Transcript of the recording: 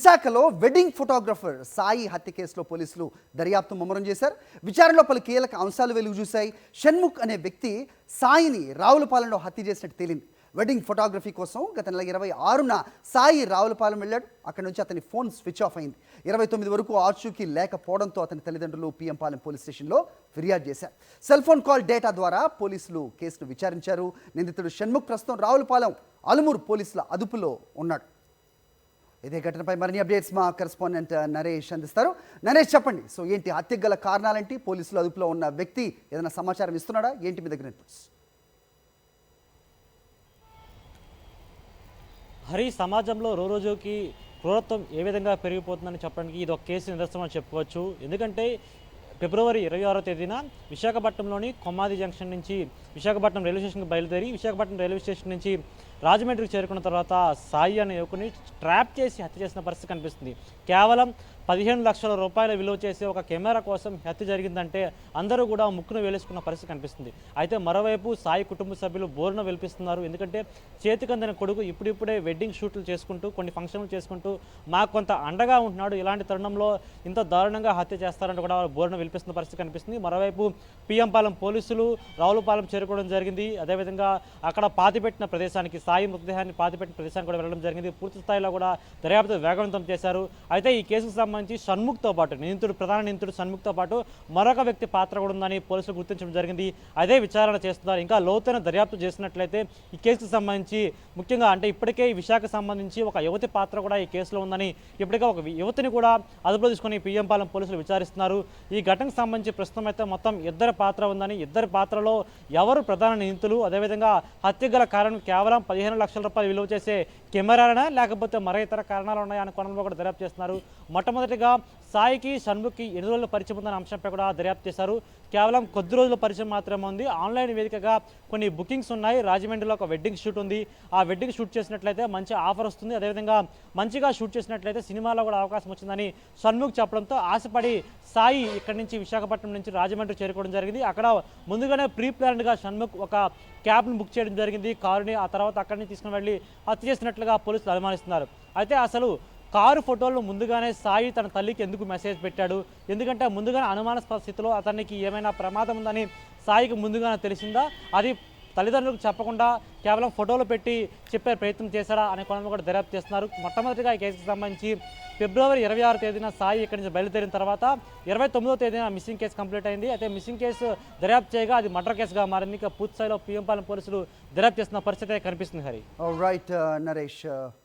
విశాఖలో wedding photographer Sai హత్య కేసులో పోలీసులు దర్యాప్తు ముమ్మరం చేశారు. విచారణలో పలు కీలక అంశాలు వెలుగు చూశాయి. షణ్ముఖ్ అనే వ్యక్తి సాయిని రావులపాలెంలో హత్య చేసినట్టు తేలింది. వెడ్డింగ్ ఫోటోగ్రఫీ కోసం గత నెల ఇరవై ఆరున సాయి రావులపాలెం వెళ్ళాడు. అక్కడి నుంచి అతని ఫోన్ స్విచ్ ఆఫ్ అయింది. ఇరవై తొమ్మిది వరకు ఆర్చూకీ లేకపోవడంతో అతని తల్లిదండ్రులు పిఎంపాలెం పోలీస్ స్టేషన్లో ఫిర్యాదు చేశారు. సెల్ ఫోన్ కాల్ డేటా ద్వారా పోలీసులు కేసును విచారించారు. నిందితుడు షణ్ముఖ్ ప్రస్తుతం రావులపాలెం అలుమూరు పోలీసుల అదుపులో ఉన్నాడు. ఇదే ఘటనపై మరిన్ని అప్డేట్స్ మా కరెస్పాండెంట్ నరేష్ అందిస్తారు. నరేష్ చెప్పండి. సో ఏంటి హత్యకు గల కారణాలేంటి? పోలీసులు అదుపులో ఉన్న వ్యక్తి ఏదైనా సమాచారం ఇస్తున్నాడా? ఏంటి మీ దగ్గర ఇన్పుట్స్ హరి సమాజంలో రోజురోజుకి రోజుకి క్రూరత్వం ఏ విధంగా పెరిగిపోతుందని చెప్పడానికి ఇది ఒక కేసు నిదర్శనం అని చెప్పుకోవచ్చు. ఎందుకంటే ఫిబ్రవరి ఇరవై ఆరో తేదీన విశాఖపట్నంలోని కొమ్మాది జంక్షన్ నుంచి విశాఖపట్నం రైల్వే స్టేషన్కి బయలుదేరి విశాఖపట్నం రైల్వే స్టేషన్ నుంచి రాజమండ్రికి చేరుకున్న తర్వాత సాయి అనే యువకుని ట్రాప్ చేసి హత్య చేసిన పరిస్థితి కనిపిస్తుంది. కేవలం పదిహేను లక్షల రూపాయల విలువ చేసే ఒక కెమెరా కోసం హత్య జరిగిందంటే అందరూ కూడా ముక్కును వేలేసుకున్న పరిస్థితి కనిపిస్తుంది. అయితే మరోవైపు సాయి కుటుంబ సభ్యులు బోరున వెలిపిస్తున్నారు. ఎందుకంటే చేతికందిన కొడుకు ఇప్పుడిప్పుడే వెడ్డింగ్ షూట్లు చేసుకుంటూ కొన్ని ఫంక్షన్లు చేసుకుంటూ మాకు కొంత అండగా ఉంటున్నాడు. ఇలాంటి తరుణంలో ఇంత దారుణంగా హత్య చేస్తారంటే కూడా వాళ్ళు బోరున వెలిపిస్తున్న పరిస్థితి కనిపిస్తుంది. మరోవైపు పిఎంపాలెం పోలీసులు రావులపాలెం చేరుకోవడం జరిగింది. అదేవిధంగా అక్కడ పాతిపెట్టిన ప్రదేశానికి సాయి మృతదేహాన్ని పాతిపెట్టిన ప్రదేశానికి కూడా వెళ్ళడం జరిగింది. పూర్తి స్థాయిలో కూడా దర్యాప్తు వేగవంతం చేశారు. అయితే ఈ కేసుకు సంబంధించి షణ్ముఖ్తో పాటు నిందితుడు ప్రధాన నిందితుడు షణ్ముఖ్తో పాటు మరొక వ్యక్తి పాత్ర కూడా ఉందని పోలీసులు గుర్తించడం జరిగింది. అదే విచారణ చేస్తున్నారు. ఇంకా లోతైన దర్యాప్తు చేసినట్లయితే ఈ కేసుకు సంబంధించి ముఖ్యంగా అంటే ఇప్పటికే ఈ విశాఖకు సంబంధించి ఒక యువతి పాత్ర కూడా ఈ కేసులో ఉందని ఇప్పటికే ఒక యువతిని కూడా అదుపులో తీసుకొని పిఎం పాలెం పోలీసులు విచారిస్తున్నారు. ఈ ఘటనకు సంబంధించి ప్రస్తుతం అయితే మొత్తం ఇద్దరి పాత్ర ఉందని ఇద్దరి పాత్రలో ఎవరు ప్రధాన నిందితులు అదేవిధంగా హత్య గల కారణం కేవలం పదిహేను లక్షల రూపాయలు విలువ చేసే కెమెరాలనా లేకపోతే మరే ఇతర కారణాలు ఉన్నాయా అనే కోణంలో కూడా దర్యాప్తు చేస్తున్నారు. మొట్టమొదటి మొదటగా సాయికి షణ్ముఖ్కి ఎన్ని రోజుల పరిచయం ఉందనే అంశంపై కూడా దర్యాప్తు చేశారు. కేవలం కొద్ది రోజుల పరిచయం మాత్రమే ఉంది. ఆన్లైన్ వేదికగా కొన్ని బుకింగ్స్ ఉన్నాయి. రాజమండ్రిలో ఒక వెడ్డింగ్ షూట్ ఉంది. ఆ వెడ్డింగ్ షూట్ చేసినట్లయితే మంచి ఆఫర్ వస్తుంది. అదేవిధంగా మంచిగా షూట్ చేసినట్లయితే సినిమాలో కూడా అవకాశం వచ్చిందని షణ్ముఖ్ చెప్పడంతో ఆశపడి సాయి ఇక్కడి నుంచి విశాఖపట్నం నుంచి రాజమండ్రి చేరుకోవడం జరిగింది. అక్కడ ముందుగానే ప్రీ ప్లాన్డ్గా షణ్ముఖ్ ఒక క్యాబ్ను బుక్ చేయడం జరిగింది. కారుని ఆ తర్వాత అక్కడి నుంచి తీసుకుని వెళ్ళి హత్య చేసినట్లుగా పోలీసులు అనుమానిస్తున్నారు. అయితే అసలు కారు ఫోటోలు ముందుగానే సాయి తన తల్లికి ఎందుకు మెసేజ్ పెట్టాడు? ఎందుకంటే ముందుగానే అనుమానాస్పద స్థితిలో అతనికి ఏమైనా ప్రమాదం ఉందని సాయికి ముందుగానే తెలిసిందా? అది తల్లిదండ్రులకు చెప్పకుండా కేవలం ఫోటోలు పెట్టి చెప్పే ప్రయత్నం చేశాడా అనే కోణంలో కూడా దర్యాప్తు చేస్తున్నారు. మొట్టమొదటిగా ఈ కేసుకు సంబంధించి ఫిబ్రవరి ఇరవై ఆరు తేదీన సాయి ఇక్కడి నుంచి బయలుదేరిన తర్వాత ఇరవై తొమ్మిదో తేదీన మిస్సింగ్ కేసు కంప్లీట్ అయింది. అయితే మిస్సింగ్ కేసు దర్యాప్తు చేయగా అది మర్డర్ కేసుగా మారింది. ఇక పూర్తి స్థాయిలో పిఎంపాలెం పోలీసులు దర్యాప్తు చేస్తున్న పరిస్థితి కనిపిస్తుంది హరి. Right Naresh uh,